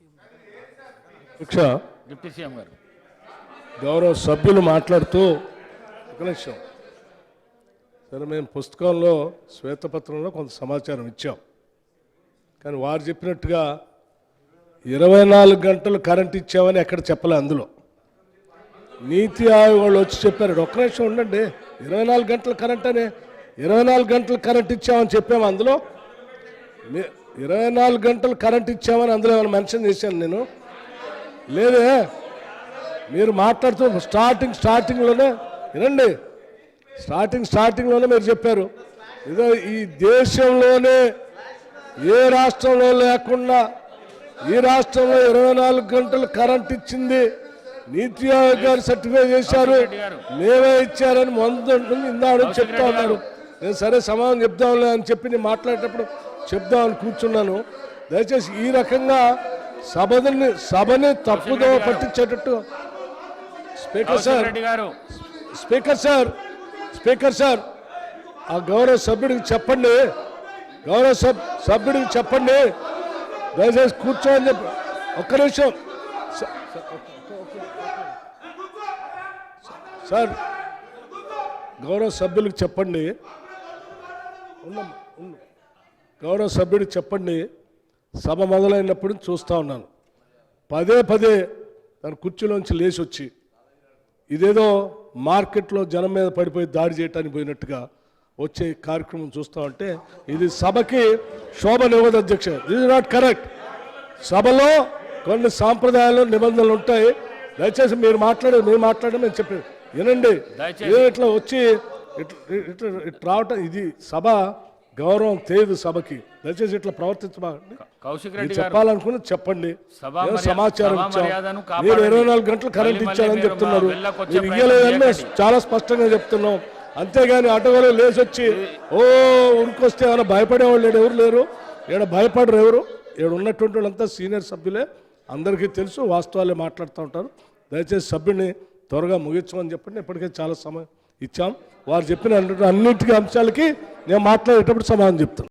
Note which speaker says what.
Speaker 1: అధ్యక్ష
Speaker 2: deputy CM గారు.
Speaker 1: గౌరవ సభ్యులు మాట్లాడుతూ ఒక నిమిషం. సరే మేము పుస్తకంలో శ్వేతపత్రంలో కొంత సమాచారం ఇచ్చాం. కానీ వారు చెప్పినట్టుగా ఇరవై నాలుగు గంటలు కరెంట్ ఇచ్చామని ఎక్కడ చెప్పలే అందులో. నీతి ఆయోగ్ వాళ్ళు వచ్చి చెప్పారు ఒక్క నిమిషం ఉండండి. ఇరవై నాలుగు గంటల కరెంట్ అని ఇరవై నాలుగు గంటలు కరెంట్ ఇచ్చామని చెప్పాము అందులో. ఇరవై నాలుగు గంటలు కరెంట్ ఇచ్చామని అందులో ఏమైనా మెన్షన్ చేశాను నేను? లేదే. మీరు మాట్లాడుతూ స్టార్టింగ్ స్టార్టింగ్లోనే వినండి. స్టార్టింగ్ స్టార్టింగ్లోనే మీరు చెప్పారు. ఇదో ఈ దేశంలోనే ఏ రాష్ట్రంలో లేకుండా ఈ రాష్ట్రంలో ఇరవై నాలుగు గంటలు కరెంట్ ఇచ్చింది. నీతి ఆయోగ్ గారు సర్టిఫై చేశారు. మేమే ఇచ్చారని మొదటి ఇందాడు చెప్తా ఉన్నారు. నేను సరే సమాధానం చెప్దాంలే అని చెప్పి నేను మాట్లాడేటప్పుడు చెప్దామని కూర్చున్నాను. దయచేసి ఈ రకంగా సభని సభని తప్పుదో పట్టించేటట్టు speaker sir speaker sir speaker sir ఆ గౌరవ సభ్యుడికి చెప్పండి. గౌరవ సబ్ సభ్యుడికి చెప్పండి. దయచేసి కూర్చోని చెప్పి ఒక్క నిమిషం. సార్ గౌరవ సభ్యులకు చెప్పండి. ఉన్నమ్మా, ఉన్న. గౌరవ సభ్యుడికి చెప్పండి సభ మొదలైనప్పుడు చూస్తూ ఉన్నాను. పదే పదే తన కుర్చీలోంచి లేచి వచ్చి ఇదేదో మార్కెట్లో జనం మీద పడిపోయి దాడి చేయటానికి పోయినట్టుగా వచ్చే కార్యక్రమం చూస్తా ఉంటే ఇది సభకి శోభనివ్వదు అధ్యక్ష. ఇది నాట్ కరెక్ట్ సభలో కొన్ని సాంప్రదాయాలు నిబంధనలు ఉంటాయి. దయచేసి మీరు మాట్లాడే మీరు మాట్లాడడం నేను చెప్పేది వినండి. ఇట్లా వచ్చి ఇట్లా ఇట్లా ఇట్లా రావటం ఇది సభ గౌరవం తెలియదు సభకి. దయచేసి ఇట్లా ప్రవర్తించబాకండి
Speaker 2: కౌశిక్ రెడ్డి
Speaker 1: చెప్పాలనుకుని చెప్పండి. సమాచారం మీరు. ఇరవై నాలుగు గంటలు కరెంట్ ఇచ్చారని చెప్తున్నారు.
Speaker 2: మీరు
Speaker 1: ఇయ్యలేదని. చాలా స్పష్టంగా చెప్తున్నాం. అంతేగాని అటవలో లేచి వచ్చి ఓ ఉరికొస్తే ఏమైనా భయపడేవాళ్ళు ఎవరు లేరు? ఈడ భయపడరు ఎవరు? ఈడ ఉన్నటువంటి వాళ్ళంతా సీనియర్ సభ్యులే. అందరికీ తెలుసు వాస్తవాలే మాట్లాడుతూ ఉంటారు. దయచేసి సభ్యుని త్వరగా ముగించమని చెప్పండి. ఇప్పటికే చాలా సమయం ఇచ్చాం. వారు చెప్పిన అన్నిటికీ అంశాలకి నేను మాట్లాడేటప్పుడు సమాధానం చెప్తాను